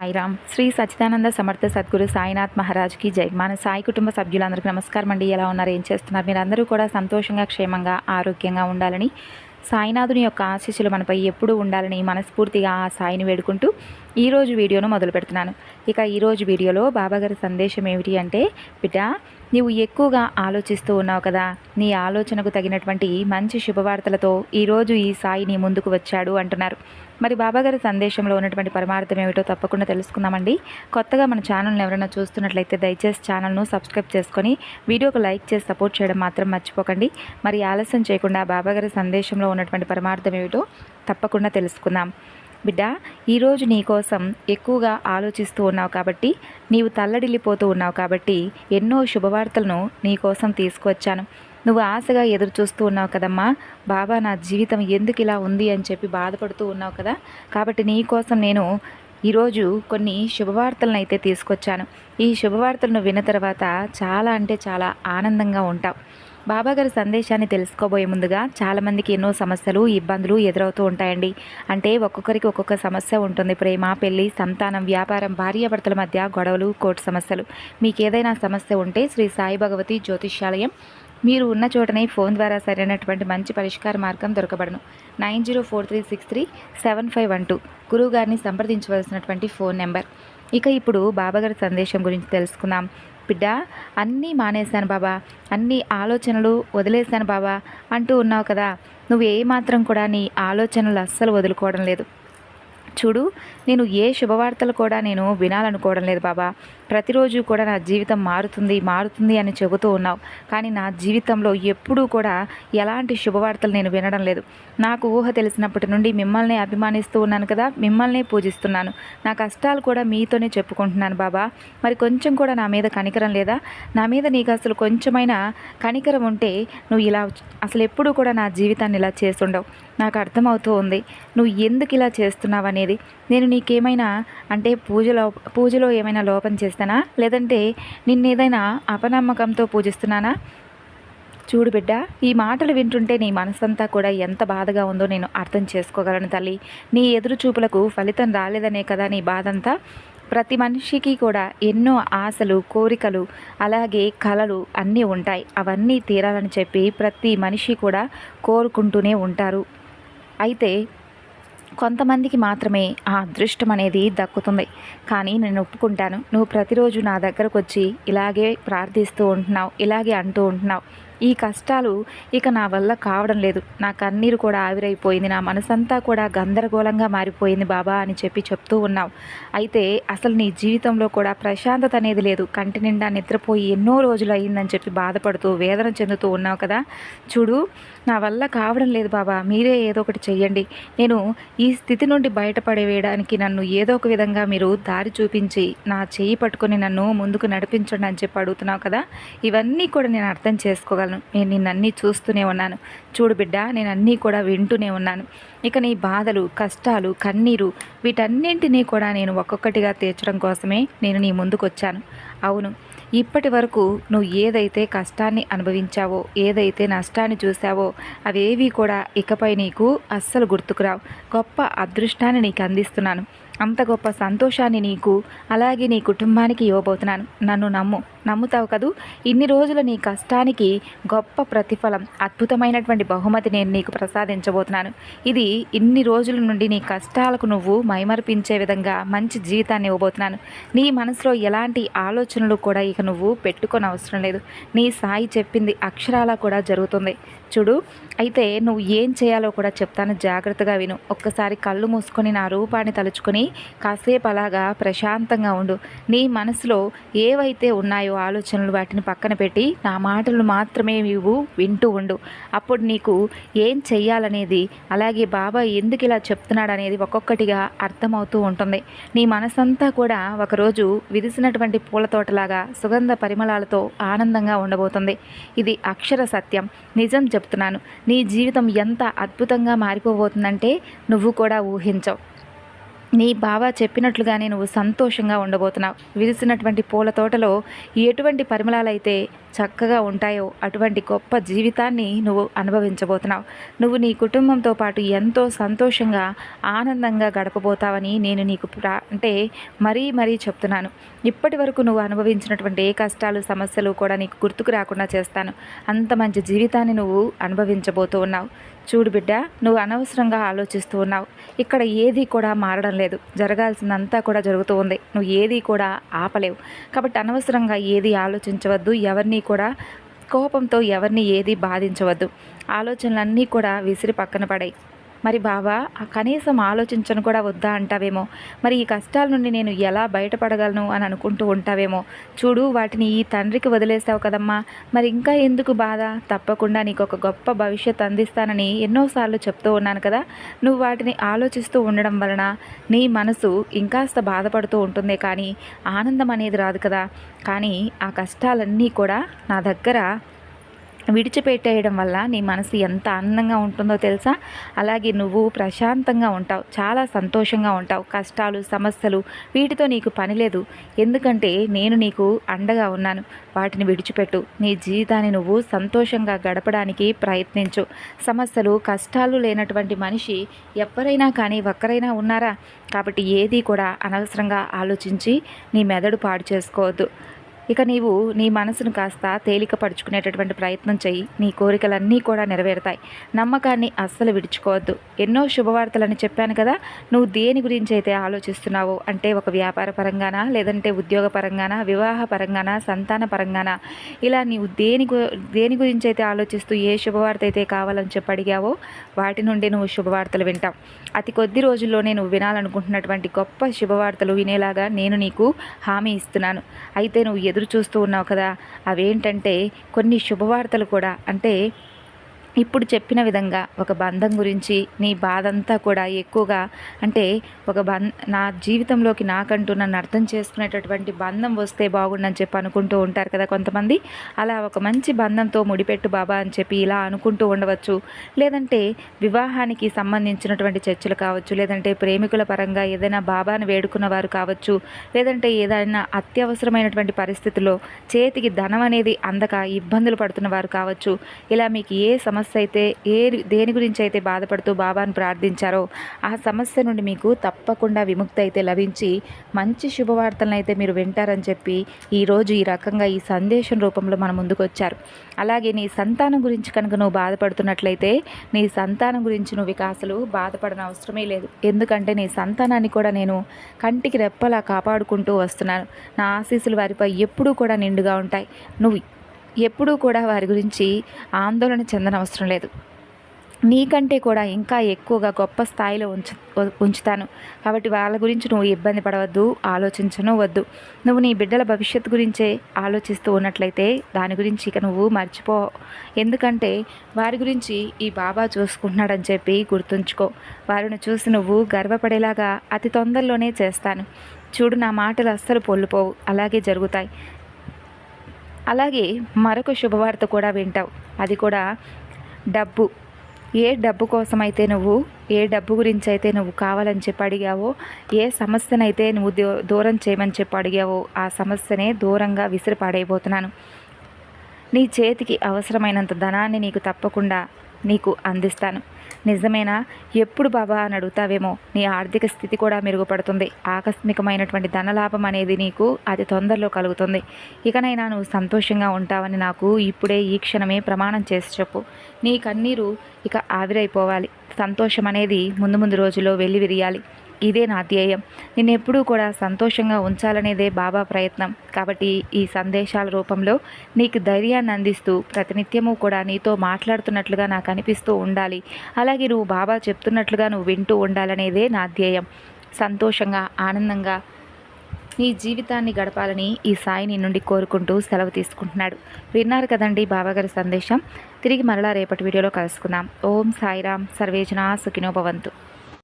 సాయిరామ్. శ్రీ సచ్చిదానంద సమర్థ సద్గురు సాయినాథ్ మహారాజ్కి జై. మన సాయి కుటుంబ సభ్యులందరికీ నమస్కారం అండి. ఎలా ఉన్నారు? ఏం చేస్తున్నారు? మీరందరూ కూడా సంతోషంగా క్షేమంగా ఆరోగ్యంగా ఉండాలని సాయినాథుని యొక్క ఆశీస్సులు మనపై ఎప్పుడూ ఉండాలని మనస్ఫూర్తిగా ఆ సాయిని వేడుకుంటూ ఈరోజు వీడియోను మొదలు పెడుతున్నాను. ఇక ఈరోజు వీడియోలో బాబాగారి సందేశం ఏమిటి అంటే బిడ్డ నీవు ఎక్కువగా ఆలోచిస్తూ ఉన్నావు కదా. నీ ఆలోచనకు తగినటువంటి మంచి శుభవార్తలతో ఈరోజు ఈ సాయి నీ ముందుకు వచ్చాడు అంటున్నారు. మరి బాబాగారి సందేశంలో ఉన్నటువంటి పరమార్థం ఏమిటో తప్పకుండా తెలుసుకుందామండి. కొత్తగా మన ఛానల్ని ఎవరైనా చూస్తున్నట్లయితే దయచేసి ఛానల్ను సబ్స్క్రైబ్ చేసుకొని వీడియోకు లైక్ చేసి సపోర్ట్ చేయడం మాత్రం మర్చిపోకండి. మరి ఆలస్యం చేయకుండా బాబాగారి సందేశంలో ఉన్నటువంటి పరమార్థం ఏమిటో తప్పకుండా తెలుసుకుందాం. బిడ్డ ఈరోజు నీ కోసం ఎక్కువగా ఆలోచిస్తూ ఉన్నావు కాబట్టి నీవు తల్లడిల్లిపోతూ ఉన్నావు కాబట్టి ఎన్నో శుభవార్తలను నీ కోసం తీసుకువచ్చాను. నువ్వు ఆశగా ఎదురు చూస్తూ ఉన్నావు కదమ్మా. బాబా నా జీవితం ఎందుకు ఇలా ఉంది అని చెప్పి బాధపడుతూ ఉన్నావు కదా. కాబట్టి నీ కోసం నేను ఈరోజు కొన్ని శుభవార్తలను అయితే తీసుకొచ్చాను. ఈ శుభవార్తలను విన్న తర్వాత చాలా అంటే చాలా ఆనందంగా ఉంటావు. బాబాగారి సందేశాన్ని తెలుసుకోబోయే ముందుగా చాలామందికి ఎన్నో సమస్యలు ఇబ్బందులు ఎదురవుతూ ఉంటాయండి. అంటే ఒక్కొక్కరికి ఒక్కొక్క సమస్య ఉంటుంది. ప్రేమ పెళ్ళి సంతానం వ్యాపారం భార్యాభర్తల మధ్య గొడవలు కోర్టు సమస్యలు. మీకు ఏదైనా సమస్య ఉంటే శ్రీ సాయి భగవతి జ్యోతిష్యాలయం మీరు ఉన్న చోటనే ఫోన్ ద్వారా సరైనటువంటి మంచి పరిష్కార మార్గం దొరకబడను. Nine zero four three six three seven five one two. గురువు గారిని సంప్రదించవలసినటువంటి ఫోన్ నెంబర్. ఇక ఇప్పుడు బాబాగారి సందేశం గురించి తెలుసుకుందాం. బిడ్డ అన్నీ మానేశాను బాబా. అన్ని ఆలోచనలు వదిలేశాను బాబా. అంటూ ఉన్నావు కదా. నువ్వు ఏమాత్రం కూడా నీ ఆలోచనలు అస్సలు వదులుకోవడం లేదు. చూడు నేను ఏ శుభవార్తలు కూడా నేను వినాలనుకోవడం లేదు బాబా. ప్రతిరోజు కూడా నా జీవితం మారుతుంది మారుతుంది అని చెబుతూ ఉన్నావు. కానీ నా జీవితంలో ఎప్పుడూ కూడా ఎలాంటి శుభవార్తలు నేను వినడం లేదు. నాకు ఊహ తెలిసినప్పటి నుండి మిమ్మల్ని అభిమానిస్తూ ఉన్నాను కదా మిమ్మల్ని పూజిస్తున్నాను. నా కష్టాలు కూడా మీతోనే చెప్పుకుంటున్నాను బాబా. మరి కొంచెం కూడా నా మీద కనికరం లేదా? నా మీద నీకు అసలు కొంచెమైనా కనికరం ఉంటే నువ్వు ఇలా అసలు ఎప్పుడూ కూడా నా జీవితాన్ని ఇలా చేస్తుండవు. నాకు అర్థమవుతూ ఉంది. నువ్వు ఎందుకు ఇలా చేస్తున్నావని అనేది నేను నీకేమైనా అంటే పూజలో పూజలో ఏమైనా లోపం చేస్తానా? లేదంటే నిన్నేదైనా అపనమ్మకంతో పూజిస్తున్నానా? చూడు బిడ్డ ఈ మాటలు వింటుంటే నీ మనసంతా కూడా ఎంత బాధగా ఉందో నేను అర్థం చేసుకోగలను తల్లి. నీ ఎదురు చూపులకు ఫలితం రాలేదనే కదా నీ బాధంతా? ప్రతి మనిషికి కూడా ఎన్నో ఆశలు కోరికలు అలాగే కళలు అన్నీ ఉంటాయి. అవన్నీ తీరాలని చెప్పి ప్రతి మనిషి కూడా కోరుకుంటూనే ఉంటారు. అయితే కొంతమందికి మాత్రమే ఆ అదృష్టం అనేది దక్కుతుంది. కానీ నేను ఒప్పుకుంటాను. నువ్వు ప్రతిరోజు నా దగ్గరకు వచ్చి ఇలాగే ప్రార్థిస్తూ ఉంటున్నావు ఇలాగే అంటూ ఉంటున్నావు. ఈ కష్టాలు ఇక నా వల్ల కావడం లేదు. నా కన్నీరు కూడా ఆవిరైపోయింది. నా మనసంతా కూడా గందరగోళంగా మారిపోయింది బాబా అని చెప్పి చెప్తూ ఉన్నావు. అయితే అసలు నీ జీవితంలో కూడా ప్రశాంతత అనేది లేదు. కంటి నిండా నిద్రపోయి ఎన్నో రోజులు అయ్యిందని చెప్పి బాధపడుతూ వేదన చెందుతూ ఉన్నావు కదా. చూడు నా వల్ల కావడం లేదు బాబా. మీరే ఏదో ఒకటి చెయ్యండి. నేను ఈ స్థితి నుండి బయటపడేయడానికి నన్ను ఏదో ఒక విధంగా మీరు దారి చూపించి నా చేయి పట్టుకొని నన్ను ముందుకు నడిపించండి అని చెప్పి అడుగుతున్నావు కదా. ఇవన్నీ కూడా నేను అర్థం చేసుకోగలను. నేను నిన్నన్నీ చూస్తూనే ఉన్నాను. చూడు బిడ్డ నేను అన్నీ కూడా వింటూనే ఉన్నాను. ఇక నీ బాధలు కష్టాలు కన్నీరు వీటన్నింటినీ కూడా నేను ఒక్కొక్కటిగా తీర్చడం కోసమే నేను నీ ముందుకు వచ్చాను అవును ఇప్పటి వరకు నువ్వు ఏదైతే కష్టాన్ని అనుభవించావో ఏదైతే నష్టాన్ని చూసావో అవేవి కూడా ఇకపై నీకు అస్సలు గుర్తుకురావు గొప్ప అదృష్టాన్ని నీకు అందిస్తున్నాను. అంత గొప్ప సంతోషాన్ని నీకు అలాగే నీ కుటుంబానికి ఇవ్వబోతున్నాను. నన్ను నమ్ము. నమ్ముతావు కదూ? ఇన్ని రోజుల నీ కష్టానికి గొప్ప ప్రతిఫలం అద్భుతమైనటువంటి బహుమతి నేను నీకు ప్రసాదించబోతున్నాను. ఇది ఇన్ని రోజుల నుండి నీ కష్టాలకు నువ్వు మైమర్పించే విధంగా మంచి జీవితాన్ని ఇవ్వబోతున్నాను. నీ మనసులో ఎలాంటి ఆలోచనలు కూడా ఇక నువ్వు పెట్టుకొని అవసరం లేదు. నీ సాయి చెప్పింది అక్షరాలా కూడా జరుగుతుంది. చూడు. అయితే నువ్వు ఏం చేయాలో కూడా చెప్తాను జాగ్రత్తగా విను. ఒక్కసారి కళ్ళు మూసుకొని నా రూపాన్ని తలుచుకొని కాసేపు అలాగా ప్రశాంతంగా ఉండు. నీ మనసులో ఏవైతే ఉన్నాయో ఆలోచనలు వాటిని పక్కన పెట్టి నా మాటలు మాత్రమే ఇవ్వు వింటూ ఉండు. అప్పుడు నీకు ఏం చెయ్యాలనేది అలాగే బాబా ఎందుకు ఇలా చెప్తున్నాడనేది ఒక్కొక్కటిగా అర్థమవుతూ ఉంటుంది. నీ మనసంతా కూడా ఒకరోజు విరిసినటువంటి పూల తోటలాగా సుగంధ పరిమళాలతో ఆనందంగా ఉండబోతుంది. ఇది అక్షర సత్యం. నిజం చెప్తున్నాను. నీ జీవితం ఎంత అద్భుతంగా మారిపోబోతుందంటే నువ్వు కూడా ఊహించవు. నీ బావ చెప్పినట్లుగానే నువ్వు సంతోషంగా ఉండబోతున్నావు. విరిసినటువంటి పూల తోటలో ఎటువంటి పరిమళాలైతే చక్కగా ఉంటాయో అటువంటి గొప్ప జీవితాన్ని నువ్వు అనుభవించబోతున్నావు. నువ్వు నీ కుటుంబంతో పాటు ఎంతో సంతోషంగా ఆనందంగా గడపబోతావని నేను నీకు ప్రా- అంటే మరీ మరీ చెప్తున్నాను. ఇప్పటి వరకు నువ్వు అనుభవించినటువంటి ఏ కష్టాలు సమస్యలు కూడా నీకు గుర్తుకు రాకుండా చేస్తాను. అంత మంచి జీవితాన్ని నువ్వు అనుభవించబోతూ ఉన్నావు. చూడు బిడ్డ నువ్వు అనవసరంగా ఆలోచిస్తూ ఉన్నావు. ఇక్కడ ఏది కూడా మారడం లేదు. జరగాల్సిందంతా కూడా జరుగుతూ ఉంది. నువ్వు ఏది కూడా ఆపలేవు. కాబట్టి అనవసరంగా ఏది ఆలోచించవద్దు. ఎవరిని కూడా కోపంతో ఎవరిని ఏది బాధించవద్దు. ఆలోచనలన్నీ కూడా విసిరి పక్కన పడాయి. మరి బాబా కనీసం ఆలోచించను కూడా వద్దా అంటావేమో? మరి ఈ కష్టాల నుండి నేను ఎలా బయటపడగలను అని అనుకుంటూ ఉంటావేమో? చూడు వాటిని ఈ తండ్రికి వదిలేసావు కదమ్మా. మరి ఇంకా ఎందుకు బాధ? తప్పకుండా నీకు ఒక గొప్ప భవిష్యత్ అందిస్తానని ఎన్నోసార్లు చెప్తూ ఉన్నాను కదా. నువ్వు వాటిని ఆలోచిస్తూ ఉండడం వలన నీ మనసు ఇంకాస్త బాధపడుతూ ఉంటుందే కానీ ఆనందం అనేది రాదు కదా. కానీ ఆ కష్టాలన్నీ కూడా నా దగ్గర విడిచిపెట్టేయడం వల్ల నీ మనసు ఎంత ఆనందంగా ఉంటుందో తెలుసా? అలాగే నువ్వు ప్రశాంతంగా ఉంటావు చాలా సంతోషంగా ఉంటావు. కష్టాలు సమస్యలు వీటితో నీకు పని లేదు. ఎందుకంటే నేను నీకు అండగా ఉన్నాను. వాటిని విడిచిపెట్టు. నీ జీవితాన్ని నువ్వు సంతోషంగా గడపడానికి ప్రయత్నించు. సమస్యలు కష్టాలు లేనటువంటి మనిషి ఎవరైనా కానీ ఒక్కరైనా ఉన్నారా? కాబట్టి ఏది కూడా అనవసరంగా ఆలోచించి నీ మెదడు పాడు చేసుకోవద్దు. ఇక నీవు నీ మనసును కాస్త తేలికపరుచుకునేటటువంటి ప్రయత్నం చెయ్యి. నీ కోరికలన్నీ కూడా నెరవేరుతాయి. నమ్మకాన్ని అస్సలు విడుచుకోవద్దు. ఎన్నో శుభవార్తలని చెప్పాను కదా నువ్వు దేని గురించి అయితే ఆలోచిస్తున్నావో అంటే ఒక వ్యాపార పరంగానా లేదంటే ఉద్యోగ పరంగానా వివాహ పరంగానా సంతాన పరంగానా ఇలా నీవు దేని గు- దేని గురించి అయితే ఆలోచిస్తూ ఏ శుభవార్త అయితే కావాలని చెప్పి అడిగావో వాటి నుండి నువ్వు శుభవార్తలు వింటావు. అతి కొద్ది రోజుల్లోనే నువ్వు వినాలనుకుంటున్నటువంటి గొప్ప శుభవార్తలు వినేలాగా నేను నీకు హామీ ఇస్తున్నాను. అయితే నువ్వు ఎదురు చూస్తూ ఉన్నావు కదా. అవేంటంటే కొన్ని శుభవార్తలు కూడా. అంటే ఇప్పుడు చెప్పిన విధంగా ఒక బంధం గురించి నీ బాధంతా కూడా ఎక్కువగా అంటే ఒక బం నా జీవితంలోకి నాకంటూ నన్ను అర్థం చేసుకునేటటువంటి బంధం వస్తే బాగుండని చెప్పి అనుకుంటూ ఉంటారు కదా కొంతమంది. అలా ఒక మంచి బంధంతో ముడిపెట్టు బాబా అని చెప్పి ఇలా అనుకుంటూ ఉండవచ్చు. లేదంటే వివాహానికి సంబంధించినటువంటి చర్చలు కావచ్చు. లేదంటే ప్రేమికుల పరంగా ఏదైనా బాబాను వేడుకున్న వారు కావచ్చు. లేదంటే ఏదైనా అత్యవసరమైనటువంటి పరిస్థితుల్లో చేతికి ధనం అనేది అందక ఇబ్బందులు పడుతున్న వారు కావచ్చు. ఇలా మీకు ఏ సమస్య సమస్య అయితే ఏ దేని గురించి అయితే బాధపడుతూ బాబాను ప్రార్థించారో ఆ సమస్య నుండి మీకు తప్పకుండా విముక్తి అయితే లభించి మంచి శుభవార్తలను అయితే మీరు వింటారని చెప్పి ఈరోజు ఈ రకంగా ఈ సందేశం రూపంలో మన ముందుకు వచ్చారు అలాగే నీ సంతానం గురించి కనుక నువ్వు బాధపడుతున్నట్లయితే నీ సంతానం గురించి నువ్వు ఇక అసలు బాధపడన అవసరమే లేదు. ఎందుకంటే నీ సంతానాన్ని కూడా నేను కంటికి రెప్పలా కాపాడుకుంటూ వస్తున్నాను. నా ఆశీస్సులు వారిపై ఎప్పుడూ కూడా నిండుగా ఉంటాయి. నువ్వు ఎప్పుడూ కూడా వారి గురించి ఆందోళన చెందనవసరం లేదు. నీకంటే కూడా ఇంకా ఎక్కువగా గొప్ప స్థాయిలో ఉంచు ఉంచుతాను. కాబట్టి వాళ్ళ గురించి నువ్వు ఇబ్బంది పడవద్దు ఆలోచించను వద్దు. నువ్వు నీ బిడ్డల భవిష్యత్తు గురించే ఆలోచిస్తూ ఉన్నట్లయితే దాని గురించి ఇక నువ్వు మర్చిపో. ఎందుకంటే వారి గురించి ఈ బాబా చూసుకుంటున్నాడని చెప్పి గుర్తుంచుకో. వారిని చూసి నువ్వు గర్వపడేలాగా అతి తొందరలోనే చేస్తాను. చూడు నా మాటలు అస్సలు పొల్లుపోవు. అలాగే జరుగుతాయి. అలాగే మరొక శుభవార్త కూడా వింటావు అది కూడా డబ్బు. ఏ డబ్బు కోసమైతే నువ్వు ఏ డబ్బు గురించి అయితే నువ్వు కావాలని చెప్పి అడిగావో ఏ సమస్యనైతే నువ్వు దూరం చేయమని చెప్పి అడిగావో ఆ సమస్యనే దూరంగా విసిరి పాడైపోతున్నాను నీ చేతికి అవసరమైనంత ధనాన్ని నీకు తప్పకుండా నీకు అందిస్తాను. నిజమేనా? ఎప్పుడు బాబా అని అడుగుతావేమో. నీ ఆర్థిక స్థితి కూడా మెరుగుపడుతుంది. ఆకస్మికమైనటువంటి ధనలాభం అనేది నీకు అతి తొందరలో కలుగుతుంది. ఇకనైనా నువ్వు సంతోషంగా ఉంటావని నాకు ఇప్పుడే ఈ క్షణమే ప్రమాణం చేసి చెప్పు. నీ కన్నీరు ఇక ఆవిరైపోవాలి. సంతోషం అనేది ముందు ముందు రోజుల్లో వెళ్ళి విరియాలి ఇదే నా ధ్యేయం. నిన్ను ఎప్పుడూ కూడా సంతోషంగా ఉంచాలనేదే బాబా ప్రయత్నం. కాబట్టి ఈ సందేశాల రూపంలో నీకు ధైర్యాన్ని అందిస్తూ ప్రతినిత్యము కూడా నీతో మాట్లాడుతున్నట్లుగా నాకు అనిపిస్తూ ఉండాలి. అలాగే నువ్వు బాబా చెప్తున్నట్లుగా నువ్వు వింటూ ఉండాలనేదే నా ధ్యేయం. సంతోషంగా ఆనందంగా నీ జీవితాన్ని గడపాలని ఈ సాయి నీ నుండి కోరుకుంటూ సెలవు తీసుకుంటున్నాడు. విన్నారు కదండి బాబాగారి సందేశం? తిరిగి మరలా రేపటి వీడియోలో కలుసుకుందాం. ఓం సాయిరామ్. సర్వేజనా సుఖినోభవంతు